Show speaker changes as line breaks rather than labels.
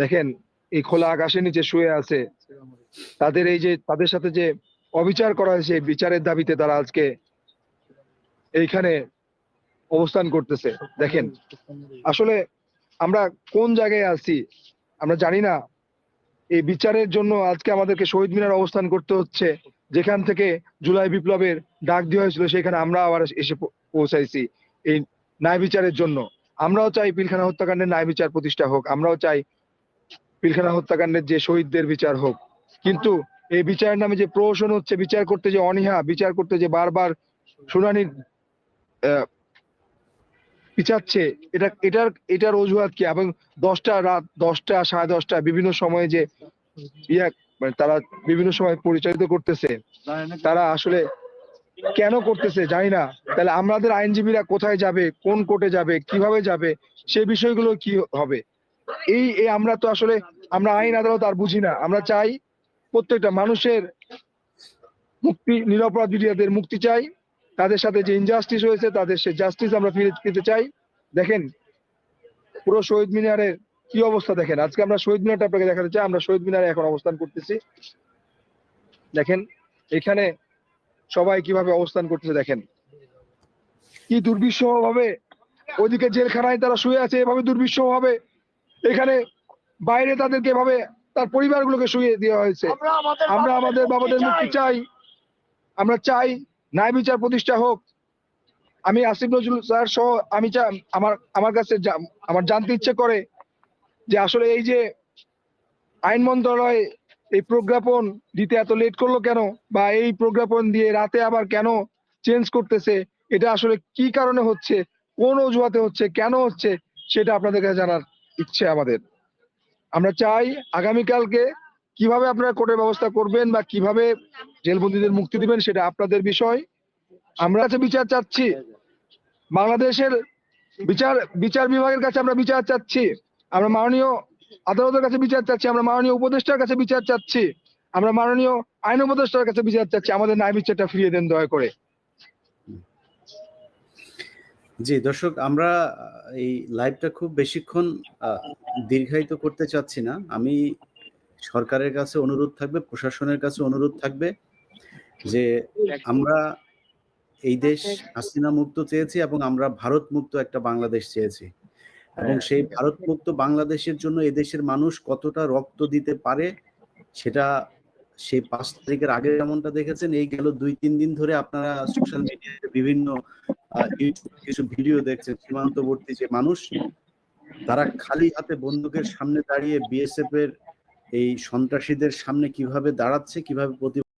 দেখেন, এই খোলা আকাশের নিচে শুয়ে আছে, তাদের এই যে, তাদের সাথে যে অবিচার করা হয়েছে বিচারের দাবিতে তারা আজকে এইখানে অবস্থান করতেছে। দেখেন, আসলে আমরা কোন জায়গায় আছি, আমরা জানি না। এই বিচারের জন্য আজকে আমাদেরকে শহীদ মিনার অবস্থান করতে হচ্ছে, যেখান থেকে জুলাই বিপ্লবের ডাক দেওয়া হয়েছিল, সেখানে আমরা আবার এসে পৌঁছাইছি এই ন্যায় বিচারের জন্য। আমরাও চাই পিলখানা হত্যাকাণ্ডের ন্যায় বিচার প্রতিষ্ঠা হোক, আমরাও চাই পিলখানা হত্যাকাণ্ডের যে শহীদদের বিচার হোক। কিন্তু এই বিচারের নামে যে প্রহসন হচ্ছে, বিচার করতে যে অনীহা, বিচার করতে যে বারবার শুনানির পিছাচ্ছে, এটা, এটার এটার অজুহাত কি? এবং দশটা রাত, দশটা, সাড়ে দশটা, বিভিন্ন সময়ে যে ইয়া মানে তারা বিভিন্ন সময় পরিচালিত করতেছে, তারা আসলে কেন করতেছে জানি না। তাহলে আমাদের আইনজীবীরা কোথায় যাবে, কোন কোর্টে যাবে, কীভাবে যাবে, সে বিষয়গুলো কি হবে? এই আমরা তো আসলে আমরা আইন আদালত আর বুঝি না। আমরা চাই প্রত্যেকটা মানুষের মুক্তি, নিরপরাধ বিডিয়াদের মুক্তি চাই। তাদের সাথে যে ইনজাস্টিস হয়েছে, তাদের সে জাস্টিস আমরা ফিরে পেতে চাই। দেখেন, পুরো শহীদ মিনারের কি অবস্থা দেখেন? আজকে আমরা শহীদ মিনারটা আপনাকে দেখাতে চাই। আমরা শহীদ মিনারে এখন অবস্থান করতেছি। দেখেন, এখানে সবাই কীভাবে অবস্থান করতেছে দেখেন। কি দুর্বিষহ ভাবে ওইদিকে জেলখানায় তারা শুয়ে আছে, এভাবে দুর্বিষহ ভাবে এখানে বাইরে তাদেরকে এভাবে তার পরিবারগুলোকে শুয়ে দেওয়া হয়েছে। আমরা আমাদের বাবাদের মুক্তি চাই। আমরা চাই ন্যায় বিচার প্রতিষ্ঠা হোক। আমি আসিফ নজরুল স্যার সহ আমি চা আমার আমার কাছে আমার জানতে ইচ্ছে করে যে আসলে এই যে আইন মন্ত্রণালয় এই প্রজ্ঞাপন দিতে এত লেট করল কেন? বা এই প্রজ্ঞাপন দিয়ে রাতে আবার কেন চেঞ্জ করতেছে? এটা আসলে কি কারণে হচ্ছে? কোন অজুহাতে হচ্ছে? কেন হচ্ছে? সেটা আপনাদের কাছে জানার ইচ্ছে আমাদের। আমরা চাই আগামীকালকে কীভাবে আপনারা কোর্টের ব্যবস্থা করবেন বা কীভাবে জেলবন্দীদের মুক্তি দিবেন সেটা আপনাদের বিষয়। আমরা কাছে বিচার চাচ্ছি, বাংলাদেশের বিচার বিচার বিভাগের কাছে আমরা বিচার চাচ্ছি, আমরা মাননীয় আদালতের কাছে বিচার চাচ্ছি, আমরা মাননীয় উপদেষ্টার কাছে বিচার চাচ্ছি, আমরা মাননীয় আইন উপদেষ্টার কাছে বিচার চাচ্ছি, আমাদের ন্যায় বিচারটা ফিরিয়ে দেন দয়া করে।
জি দর্শক আমরা এই লাইভটা খুব বেশিক্ষণ দীর্ঘায়িত করতে চাচ্ছি না। আমি সরকারের কাছে অনুরোধ থাকবে প্রশাসনের কাছে অনুরোধ থাকবে যে আমরা এই দেশ হাসিনা মুক্ত চেয়েছি এবং আমরা ভারত মুক্ত একটা বাংলাদেশ চেয়েছি। এবং সেই ভারত মুক্ত বাংলাদেশের জন্য এদেশের মানুষ কতটা রক্ত দিতে পারে সেটা সেই পাঁচ তারিখের আগে যেমনটা দেখেছেন এই গেল দুই তিন দিন ধরে আপনারা সোশ্যাল মিডিয়াতে বিভিন্ন কিছু ভিডিও দেখছে, সীমান্তবর্তী যে মানুষ, তারা খালি হাতে বন্দুকের সামনে দাঁড়িয়ে বিএসএফ এর এই সন্ত্রাসীদের সামনে কীভাবে দাঁড়াচ্ছে, কীভাবে প্রতি